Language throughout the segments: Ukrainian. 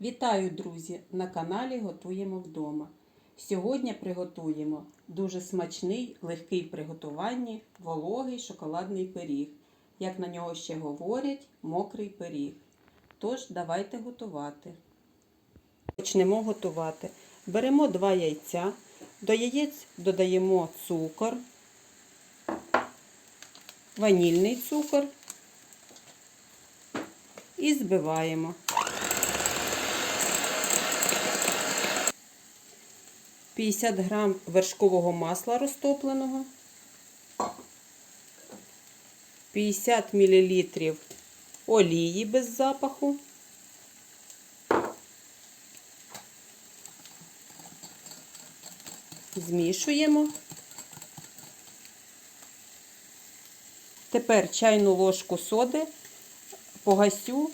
Вітаю, друзі! На каналі Готуємо вдома. Сьогодні приготуємо дуже смачний, легкий в приготуванні вологий шоколадний пиріг. Як на нього ще говорять, мокрий пиріг. Тож, давайте готувати. Почнемо готувати. Беремо два яйця, до яєць додаємо цукор, ванільний цукор і збиваємо. П'ятдесят грам вершкового масла розтопленого, 50 мл олії без запаху, змішуємо. Тепер чайну ложку соди погасю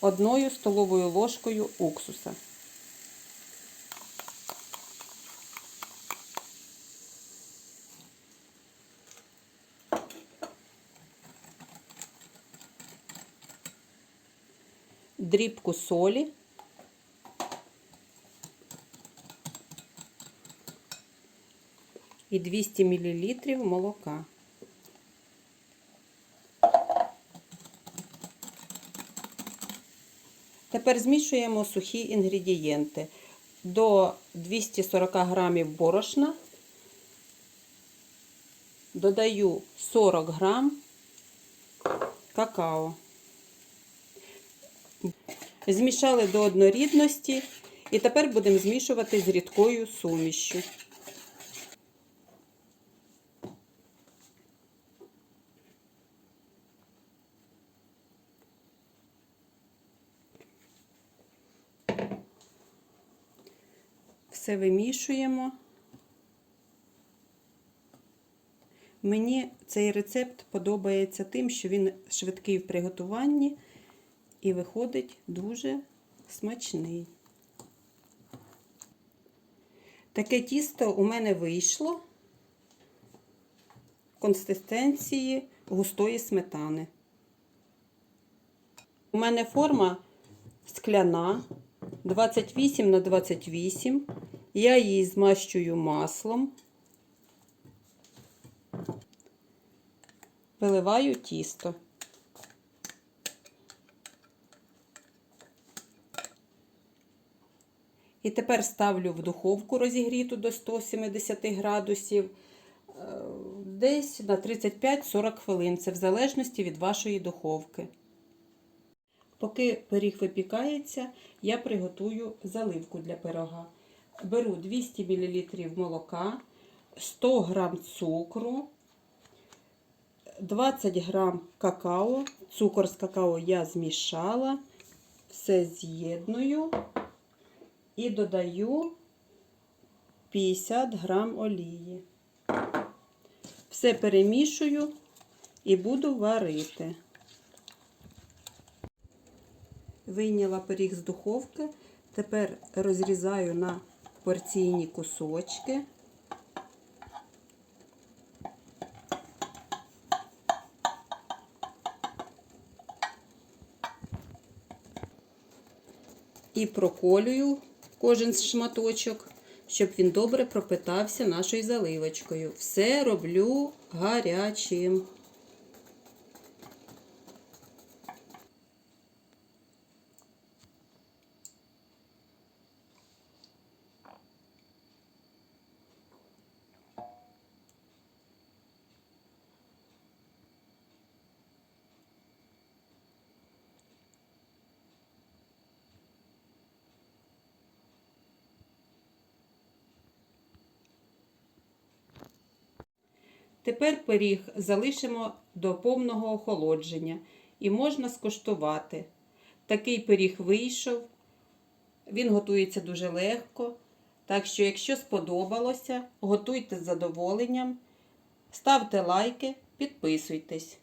одною столовою ложкою уксуса. Дрібку солі. І 200 мл молока. Тепер змішуємо сухі інгредієнти. До 240 грамів борошна додаю 40 грам какао. Змішали до однорідності і тепер будемо змішувати з рідкою сумішю. Все вимішуємо. Мені цей рецепт подобається тим, що він швидкий в приготуванні і виходить дуже смачний. Таке тісто у мене вийшло консистенції густої сметани. У мене форма скляна 28 на 28. Я її змащую маслом, виливаю тісто. І тепер ставлю в духовку розігріту до 170 градусів десь на 35-40 хвилин. Це в залежності від вашої духовки. Поки пиріг випікається, я приготую заливку для пирога. Беру 200 мл молока, 100 г цукру, 20 г какао. Цукор з какао я змішала, все з'єдную і додаю 50 г олії. Все перемішую і буду варити. Вийняла пиріг з духовки, тепер розрізаю на порційні кусочки. І проколюю кожен шматочок, щоб він добре пропитався нашою заливочкою. Все роблю гарячим. Тепер пиріг залишимо до повного охолодження і можна скуштувати. Такий пиріг вийшов, він готується дуже легко. Так що, якщо сподобалося, готуйте з задоволенням, ставте лайки, підписуйтесь.